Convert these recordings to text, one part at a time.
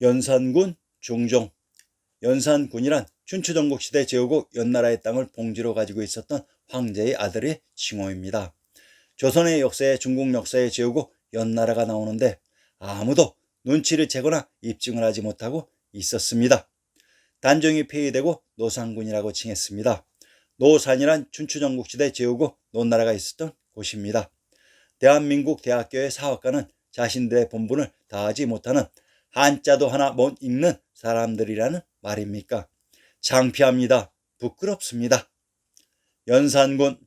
연산군 중종 연산군이란 춘추전국 시대 제후국 연나라의 땅을 봉지로 가지고 있었던 황제의 아들의 칭호입니다. 조선의 역사에 중국 역사의 제후국 연나라가 나오는데 아무도 눈치를 채거나 입증을 하지 못하고 있었습니다. 단종이 폐위되고 노산군이라고 칭했습니다. 노산이란 춘추전국 시대 제후국 노나라가 있었던 곳입니다. 대한민국 대학교의 사학과는 자신들의 본분을 다하지 못하는 한자도 하나 못 읽는 사람들이라는 말입니까? 창피합니다. 부끄럽습니다. 연산군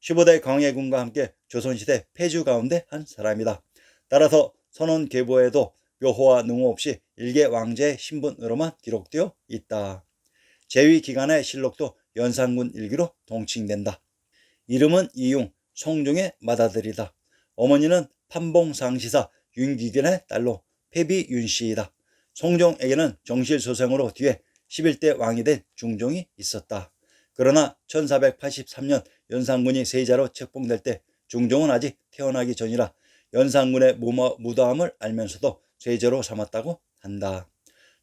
15대 광해군과 함께 조선시대 폐주 가운데 한 사람이다. 따라서 선원 계보에도 묘호와 능호 없이 일개 왕제의 신분으로만 기록되어 있다. 제위 기간의 실록도 연산군 일기로 동칭된다. 이름은 이용, 송종의 맏아들이다. 어머니는 판봉상시사 윤기견의 딸로 패비 윤씨이다. 송종에게는 정실소생으로 뒤에 11대 왕이 된 중종이 있었다. 그러나 1483년 연산군이 세자로 책봉될 때 중종은 아직 태어나기 전이라 연산군의 무도함을 알면서도 세자로 삼았다고 한다.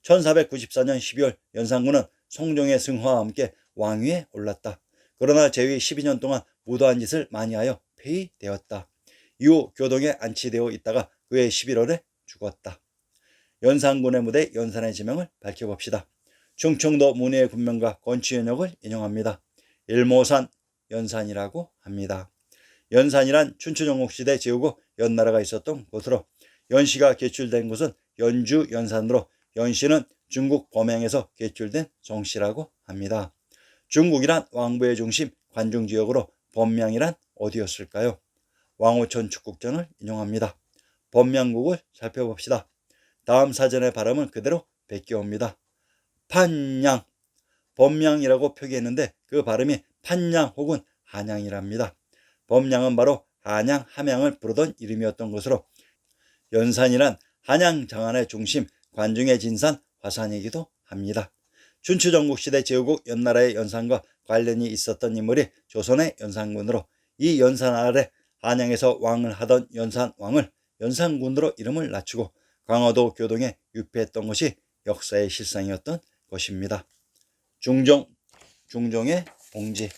1494년 12월 연산군은 송종의 승화와 함께 왕위에 올랐다. 그러나 제위 12년 동안 무도한 짓을 많이 하여 폐위되었다. 이후 교동에 안치되어 있다가 그해 11월에 죽었다. 연산군의 무대 연산의 지명을 밝혀봅시다. 충청도 문해의 군명가 권치현역을 인용합니다. 일모산 연산이라고 합니다. 연산이란 춘추전국 시대 제후국 연나라가 있었던 곳으로 연시가 개출된 곳은 연주 연산으로 연시는 중국 범양에서 개출된 정시라고 합니다. 중국이란 왕부의 중심 관중 지역으로 범양이란 어디였을까요? 왕호천 축국전을 인용합니다. 범양국을 살펴봅시다. 다음 사전의 발음은 그대로 베껴옵니다. 판양, 범양이라고 표기했는데 그 발음이 판양 혹은 한양이랍니다. 범양은 바로 한양, 함양을 부르던 이름이었던 것으로 연산이란 한양 장안의 중심, 관중의 진산, 화산이기도 합니다. 춘추전국 시대 제후국 연나라의 연산과 관련이 있었던 인물이 조선의 연산군으로 이 연산 아래 한양에서 왕을 하던 연산왕을 연산군으로 이름을 낮추고 강화도 교동에 유폐했던 것이 역사의 실상이었던 것입니다. 중종, 중종의 봉지.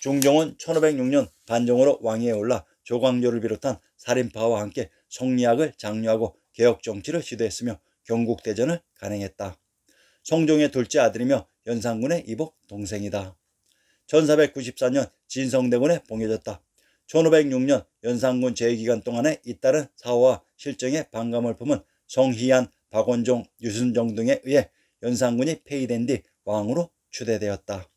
중종은 1506년 반정으로 왕위에 올라 조광조를 비롯한 살인파와 함께 성리학을 장려하고 개혁 정치를 시도했으며 경국대전을 간행했다. 성종의 둘째 아들이며 연산군의 이복 동생이다. 1494년 진성대군에 봉해졌다. 1506년 연산군 제기간 동안에 잇따른 사화와 실정의 반감을 품은 성희안, 박원종, 유순정 등에 의해 연산군이 폐위된 뒤 왕으로 추대되었다.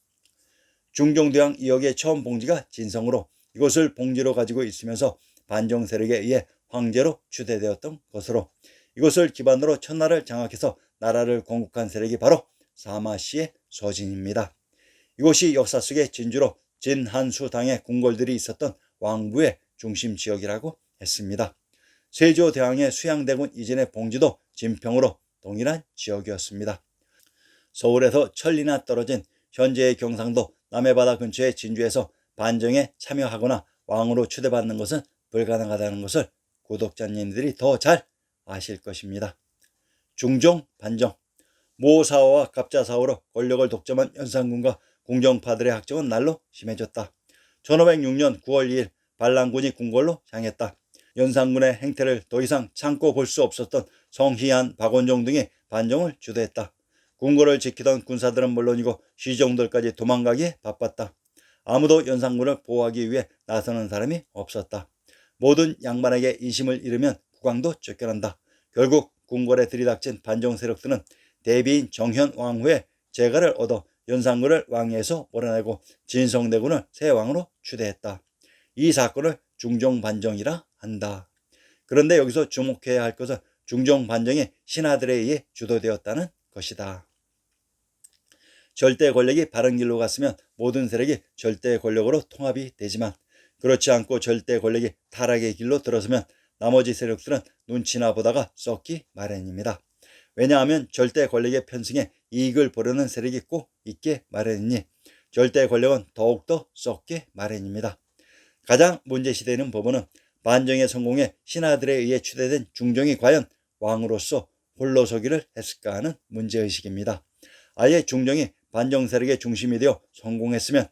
중종대왕 이역의 처음 봉지가 진성으로 이것을 봉지로 가지고 있으면서 반정 세력에 의해 황제로 추대되었던 것으로 이것을 기반으로 천나를 장악해서 나라를 건국한 세력이 바로 사마시의 서진입니다. 이곳이 역사 속의 진주로 진한수 당의 궁궐들이 있었던 왕부의 중심 지역이라고 했습니다. 세조대왕의 수양대군 이전의 봉지도 진평으로 동일한 지역이었습니다. 서울에서 천리나 떨어진 현재의 경상도 남해바다 근처의 진주에서 반정에 참여하거나 왕으로 추대받는 것은 불가능하다는 것을 구독자님들이 더 잘 아실 것입니다. 중종 반정 모사화와 갑자사화로 권력을 독점한 연산군과 궁정파들의 학정은 날로 심해졌다. 1506년 9월 2일 반란군이 궁궐로 향했다. 연산군의 행태를 더 이상 참고 볼 수 없었던 성희안, 박원종 등이 반정을 주도했다. 궁궐을 지키던 군사들은 물론이고 시종들까지 도망가기에 바빴다. 아무도 연산군을 보호하기 위해 나서는 사람이 없었다. 모든 양반에게 인심을 잃으면 국왕도 쫓겨난다. 결국 궁궐에 들이닥친 반정 세력들은 대비인 정현 왕후의 재가를 얻어 연산군을 왕위에서 몰아내고 진성대군을 새 왕으로 추대했다. 이 사건을 중종반정이라 한다. 그런데 여기서 주목해야 할 것은 중종 반정이 신하들에 의해 주도되었다는 것이다. 절대 권력이 바른 길로 갔으면 모든 세력이 절대 권력으로 통합이 되지만 그렇지 않고 절대 권력이 타락의 길로 들어서면 나머지 세력들은 눈치나 보다가 썩기 마련입니다. 왜냐하면 절대 권력의 편승에 이익을 보려는 세력이 꼭 있게 마련이니 절대 권력은 더욱더 썩게 마련입니다. 가장 문제시되는 부분은 반정의 성공에 신하들에 의해 추대된 중종이 과연 왕으로서 홀로 서기를 했을까 하는 문제의식입니다. 아예 중종이 반정 세력의 중심이 되어 성공했으면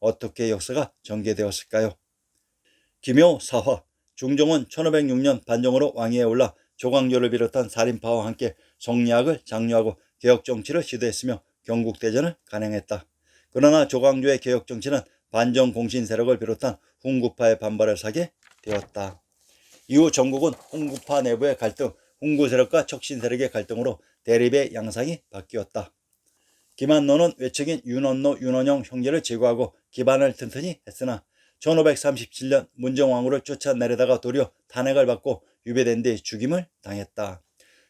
어떻게 역사가 전개되었을까요? 김효 사화 중종은 1506년 반정으로 왕위에 올라 조광조를 비롯한 살인파와 함께 성리학을 장려하고 개혁 정치를 시도했으며 경국대전을 간행했다. 그러나 조광조의 개혁 정치는 반정 공신 세력을 비롯한 훈구파의 반발을 사게 되었다. 이후 전국은 훈구파 내부의 갈등, 훈구 세력과 척신 세력의 갈등으로 대립의 양상이 바뀌었다. 김한노는 외척인 윤원노, 윤원영 형제를 제거하고 기반을 튼튼히 했으나 1537년 문정왕후를 쫓아내려다가 도리어 탄핵을 받고 유배된 뒤 죽임을 당했다.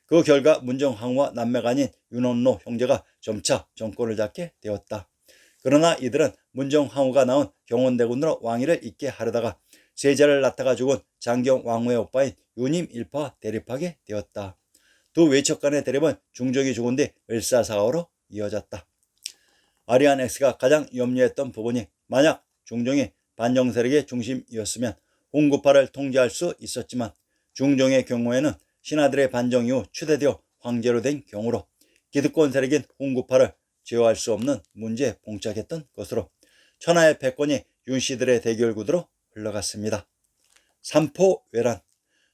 그 결과 문정왕후와 남매가 아닌 윤원노 형제가 점차 정권을 잡게 되었다. 그러나 이들은 문정왕후가 낳은 경원대군으로 왕위를 잇게 하려다가 세자를 낳다가 죽은 장경 왕후의 오빠인 유님 일파와 대립하게 되었다. 두 외척 간의 대립은 중종이 죽은 뒤 을사사화로 이어졌다. 아리안 X가 가장 염려했던 부분이 만약 중종이 반정 세력의 중심이었으면 홍구파를 통제할 수 있었지만 중종의 경우에는 신하들의 반정 이후 추대되어 황제로 된 경우로 기득권 세력인 홍구파를 제어할 수 없는 문제에 봉착했던 것으로 천하의 패권이 윤씨들의 대결 구도로 흘러갔습니다. 삼포 외란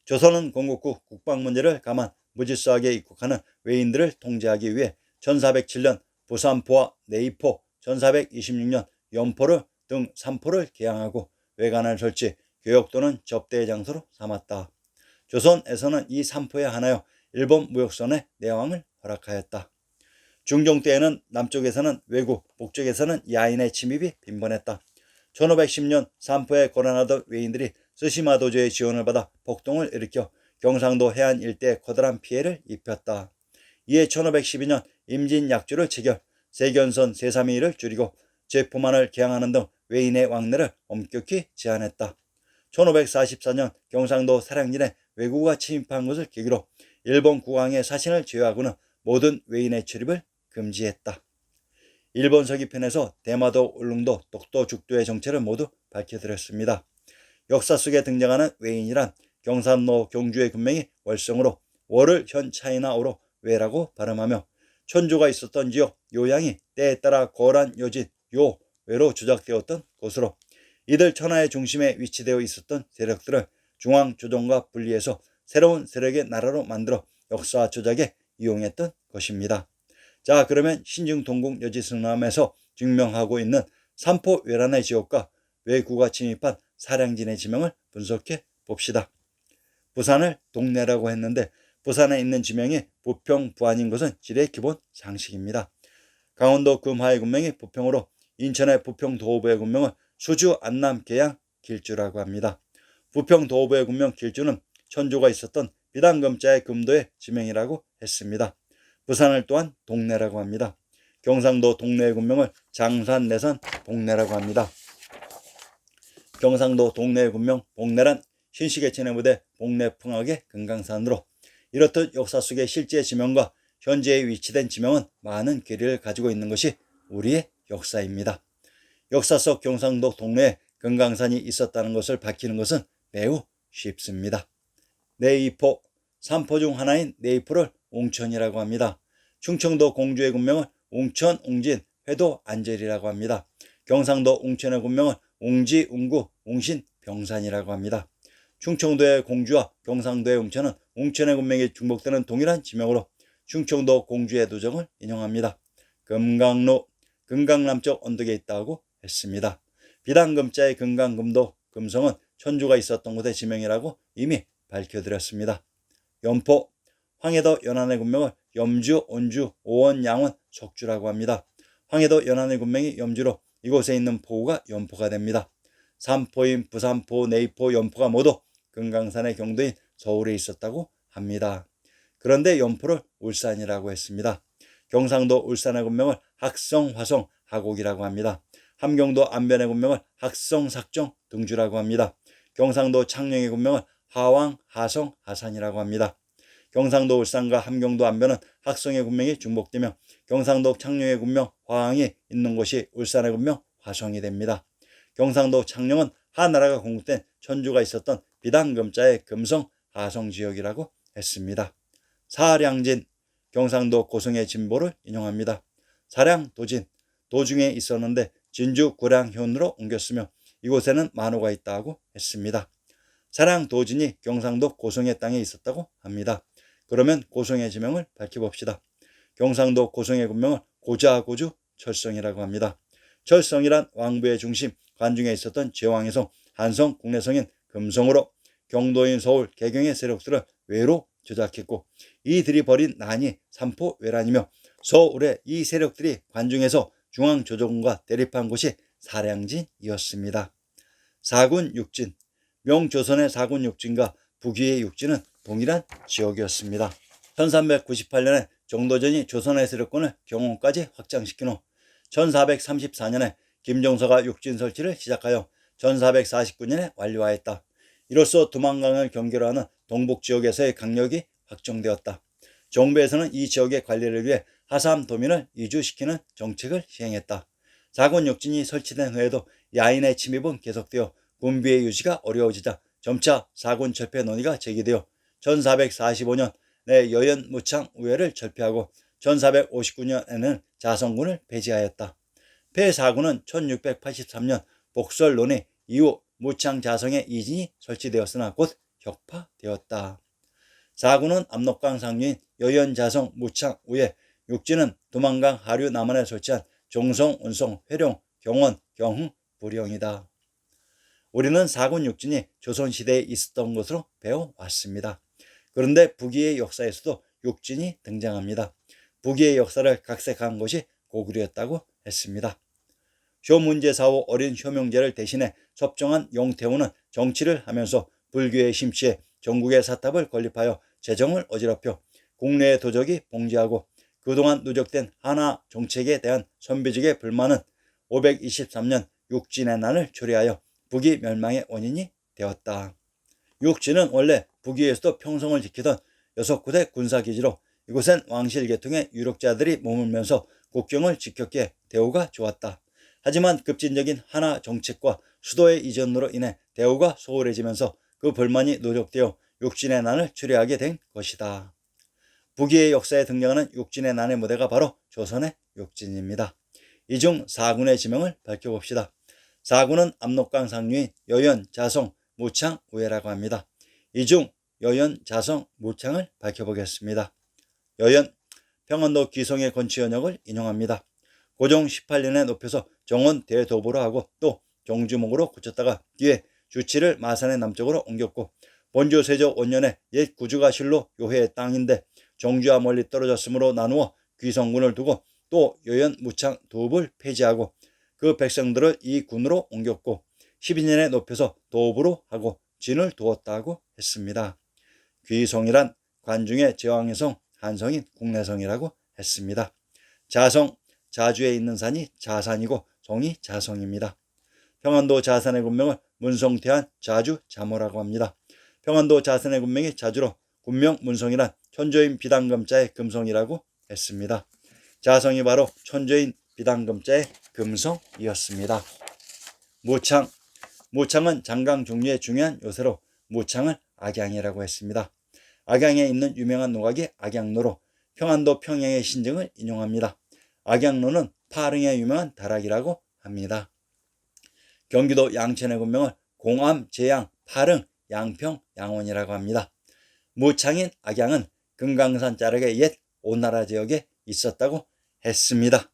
조선은 건국후 국방 문제를 감안 무질서하게 입국하는 외인들을 통제하기 위해 1407년 부산포와 내이포, 1426년 연포를 등 3포를 개항하고 외관을 설치, 교역 또는 접대의 장소로 삼았다. 조선에서는 이 3포에 한하여 일본 무역선의 내왕을 허락하였다. 중종 때에는 남쪽에서는 외국, 북쪽에서는 야인의 침입이 빈번했다. 1510년 삼포에 거론하던 외인들이 스시마 도저의 지원을 받아 폭동을 일으켜 경상도 해안 일대에 커다란 피해를 입혔다. 이에 1512년 임진약주를 체결, 세견선 세삼위를 줄이고 제포만을 개항하는 등 외인의 왕래를 엄격히 제한했다. 1544년 경상도 사량진에 외국어가 침입한 것을 계기로 일본 국왕의 사신을 제외하고는 모든 외인의 출입을 금지했다. 일본 서기편에서 대마도, 울릉도, 독도, 죽도의 정체를 모두 밝혀드렸습니다. 역사 속에 등장하는 외인이란 경산로 경주의 군명이 월성으로 월을 현 차이나어로 외라고 발음하며 천주가 있었던 지역 요양이 때에 따라 거란 여진 요 외로 조작되었던 곳으로 이들 천하의 중심에 위치되어 있었던 세력들을 중앙 조정과 분리해서 새로운 세력의 나라로 만들어 역사 조작에 이용했던 것입니다. 자 그러면 신증동국 여지승남에서 증명하고 있는 삼포 외란의 지역과 외구가 침입한 사량진의 지명을 분석해 봅시다. 부산을 동네라고 했는데 부산에 있는 지명이 부평, 부안인 것은 지리의 기본 상식입니다. 강원도 금화의 군명이 부평으로 인천의 부평 도부의 군명은 수주, 안남, 계양, 길주라고 합니다. 부평 도부의 군명 길주는 천조가 있었던 비단금자의 금도의 지명이라고 했습니다. 부산을 또한 동네라고 합니다. 경상도 동네의 군명을 장산, 내산, 동네라고 합니다. 경상도 동네의 군명 봉내란 신시계천의 무대 봉내풍악의 금강산으로 이렇듯 역사 속의 실제 지명과 현재에 위치된 지명은 많은 괴리를 가지고 있는 것이 우리의 역사입니다. 역사 속 경상도 동네에 금강산이 있었다는 것을 밝히는 것은 매우 쉽습니다. 네이포, 삼포 중 하나인 네이포를 옹천이라고 합니다. 충청도 공주의 군명은 옹천, 옹진, 회도, 안젤이라고 합니다. 경상도 옹천의 군명은 옹지, 웅구, 옹신, 병산이라고 합니다. 충청도의 공주와 경상도의 웅천은 웅천의 군명이 중복되는 동일한 지명으로 충청도 공주의 도정을 인용합니다. 금강로, 금강남쪽 언덕에 있다고 했습니다. 비단금자의 금강금도, 금성은 천주가 있었던 곳의 지명이라고 이미 밝혀드렸습니다. 연포, 황해도 연안의 군명을 염주, 온주, 오원, 양원, 석주라고 합니다. 황해도 연안의 군명이 염주로 이곳에 있는 포구가 연포가 됩니다. 삼포인 부산포, 내포, 연포가 모두 금강산의 경도인 서울에 있었다고 합니다. 그런데 연포를 울산이라고 했습니다. 경상도 울산의 군명을 학성, 화성, 하곡이라고 합니다. 함경도 안변의 군명을 학성, 삭정, 등주라고 합니다. 경상도 창녕의 군명을 하왕, 하성, 하산이라고 합니다. 경상도 울산과 함경도 안변은 학성의 군명이 중복되며 경상도 창녕의 군명 화왕이 있는 곳이 울산의 군명 화성이 됩니다. 경상도 창녕은 하나라가 건국된 천주가 있었던 비단금자의 금성 하성 지역이라고 했습니다. 사량진 경상도 고성의 진보를 인용합니다. 사량 도진 도중에 있었는데 진주 고량현으로 옮겼으며 이곳에는 만호가 있다고 했습니다. 사량 도진이 경상도 고성의 땅에 있었다고 합니다. 그러면 고성의 지명을 밝혀봅시다. 경상도 고성의 군명을 고자고주 철성이라고 합니다. 철성이란 왕부의 중심 관중에 있었던 제왕의 성 한성 국내성인 금성으로 경도인 서울 개경의 세력들을 외로 조작했고 이들이 벌인 난이 삼포 외란이며 서울의 이 세력들이 관중에서 중앙조정과 대립한 곳이 사량진이었습니다. 사군 육진 명조선의 사군 육진과 북위의 육진은 동일한 지역이었습니다. 1398년에 정도전이 조선의 세력권을 경원까지 확장시킨 후 1434년에 김종서가 육진 설치를 시작하여 1449년에 완료하였다. 이로써 두만강을 경계로 하는 동북 지역에서의 강력이 확정되었다. 정부에서는 이 지역의 관리를 위해 하삼 도민을 이주시키는 정책을 시행했다. 자군 육진이 설치된 후에도 야인의 침입은 계속되어 군비의 유지가 어려워지자 점차 사군 철폐 논의가 제기되어 1445년 내 여연 무창 우회를 철폐하고 1459년에는 자성군을 폐지하였다. 폐사군은 1683년 복설론의 이후 무창 자성의 이진이 설치되었으나 곧 격파되었다. 사군은 압록강 상류인 여연 자성 무창 우회 육지는 두만강 하류 남한에 설치한 종성, 운송, 회룡, 경원, 경흥, 부령이다. 우리는 사군 육진이 조선시대에 있었던 것으로 배워왔습니다. 그런데 북위의 역사에서도 육진이 등장합니다. 북위의 역사를 각색한 것이 고구려였다고 했습니다. 효문제사후 어린 효명제를 대신해 섭정한 용태후는 정치를 하면서 불교에 심취해 전국의 사탑을 건립하여 재정을 어지럽혀 국내의 도적이 봉지하고 그동안 누적된 하나 정책에 대한 선비직의 불만은 523년 육진의 난을 초래하여 북이 멸망의 원인이 되었다. 육진은 원래 북위에서도 평성을 지키던 여섯 군의 군사기지로 이곳엔 왕실 계통의 유력자들이 머물면서 국경을 지켰기에 대우가 좋았다. 하지만 급진적인 하나 정책과 수도의 이전으로 인해 대우가 소홀해지면서 그 불만이 누적되어 육진의 난을 추리하게 된 것이다. 북위의 역사에 등장하는 육진의 난의 무대가 바로 조선의 육진입니다. 이 중 사군의 지명을 밝혀봅시다. 사군은 압록강 상류인 여연, 자성, 무창, 우회라고 합니다. 이중 여연, 자성, 무창을 밝혀보겠습니다. 여연, 평안도 기성의 건치 연역을 인용합니다. 고종 18년에 높여서 정원 대도보로 하고 또 경주목으로 고쳤다가 뒤에 주치를 마산의 남쪽으로 옮겼고 본주 세조 5년에 옛 구주가 실로 요해의 땅인데 정주와 멀리 떨어졌으므로 나누어 귀성군을 두고 또 여연 무창 도읍을 폐지하고 그 백성들을 이 군으로 옮겼고 12년에 높여서 도읍으로 하고 진을 두었다고 했습니다. 귀성이란 관중의 제왕의 성 한성인 국내성이라고 했습니다. 자성, 자주에 있는 산이 자산이고 성이 자성입니다. 평안도 자산의 군명을 문성태안 자주 자모라고 합니다. 평안도 자산의 군명이 자주로 군명 문성이란 천조인 비단금자의 금성이라고 했습니다. 자성이 바로 천조인 비단금자의 금성이었습니다. 무창 무창은 장강 종류의 중요한 요새로 무창을 악양이라고 했습니다. 악양에 있는 유명한 노각이 악양로로 평안도 평양의 신증을 인용합니다. 악양로는 파릉의 유명한 다락이라고 합니다. 경기도 양천의 군명을 공암, 제양, 파릉, 양평, 양원이라고 합니다. 무창인 악양은 금강산 자락의 옛 오나라 지역에 있었다고 했습니다.